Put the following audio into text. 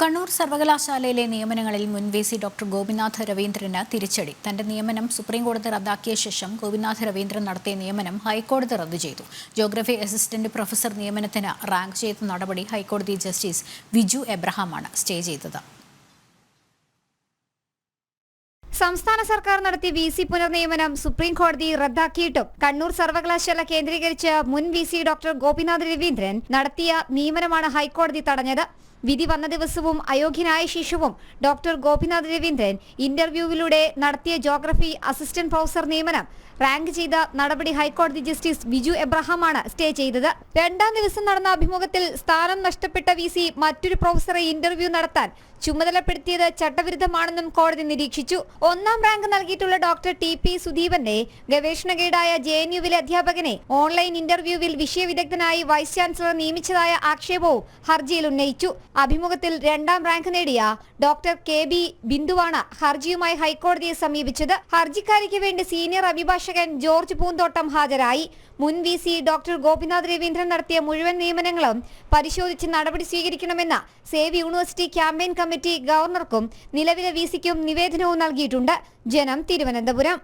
കണ്ണൂർ സർവകലാശാലയിലെ നിയമനങ്ങളിൽ മുൻ വി സി ഡോക്ടർ ഗോപിനാഥ് രവീന്ദ്രന് തിരിച്ചടി. തന്റെ നിയമനം സുപ്രീംകോടതി റദ്ദാക്കിയ ശേഷം ഗോപിനാഥ് രവീന്ദ്രൻ നടത്തിയ നിയമനം ഹൈക്കോടതി റദ്ദു ചെയ്തു. ജോഗ്രഫി അസിസ്റ്റന്റ് പ്രൊഫസർ നിയമനത്തിന് റാങ്ക് ചെയ്ത നടപടി ഹൈക്കോടതി ജസ്റ്റിസ് വിജു എബ്രഹാമാണ് സ്റ്റേ ചെയ്തത്. സംസ്ഥാന സർക്കാർ നടത്തിയ വി സി പുനർനിയമനം സുപ്രീം കോടതി റദ്ദാക്കിയിട്ടും കണ്ണൂർ സർവകലാശാല കേന്ദ്രീകരിച്ച് മുൻ V C doctor Gopinath Raveendran നടത്തിയ നിയമനമാണ് ഹൈക്കോടതി തടഞ്ഞത്. വിധി വന്ന ദിവസവും അയോഗ്യനായ ശേഷവും ഡോക്ടർ ഗോപിനാഥ് രവീന്ദ്രൻ ഇന്റർവ്യൂവിലൂടെ നടത്തിയ ജോഗ്രഫി അസിസ്റ്റന്റ് പ്രൊഫസർ നിയമനം റാങ്ക് ചെയ്ത നടപടി ഹൈക്കോടതി ജസ്റ്റിസ് ബിജു എബ്രഹാമാണ് സ്റ്റേ ചെയ്തത്. രണ്ടാം ദിവസം നടന്ന അഭിമുഖത്തിൽ സ്ഥാനം നഷ്ടപ്പെട്ട വി സി മറ്റൊരു പ്രൊഫസറെ ഇന്റർവ്യൂ നടത്താൻ ചുമതലപ്പെടുത്തിയത് ചട്ടവിരുദ്ധമാണെന്നും കോടതി നിരീക്ഷിച്ചു. ഒന്നാം റാങ്ക് നൽകിയിട്ടുള്ള ഡോക്ടർ ടി പി സുദീപന്റെ ഗവേഷണ ഗൈഡായ ജെ എൻ യുവിലെ അധ്യാപകനെ ഓൺലൈൻ ഇന്റർവ്യൂവിൽ വിഷയവിദഗ്ധനായി വൈസ് ചാൻസലർ നിയമിച്ചതായ ആക്ഷേപവും ഹർജിയിൽ ഉന്നയിച്ചു. അഭിമുഖത്തിൽ രണ്ടാം റാങ്ക് നേടിയ ഡോക്ടർ കെ ബി ബിന്ദുവാണ് ഹർജിയുമായി ഹൈക്കോടതിയെ സമീപിച്ചത്. ഹർജിക്കാരിക്ക് വേണ്ടി സീനിയർ അഭിഭാഷകൻ ജോർജ് പൂന്തോട്ടം ഹാജരായി. മുൻ V C doctor Gopinath Raveendran നടത്തിയ മുഴുവൻ നിയമനങ്ങളും പരിശോധിച്ച് നടപടി സ്വീകരിക്കണമെന്ന് സേവ് യൂണിവേഴ്സിറ്റി ക്യാമ്പയിൻ കമ്മിറ്റി ഗവർണർക്കും നിലവിലെ വി സിക്കും നിവേദനവും നൽകിയിട്ടുണ്ട്. ജനം തിരുവനന്തപുരം.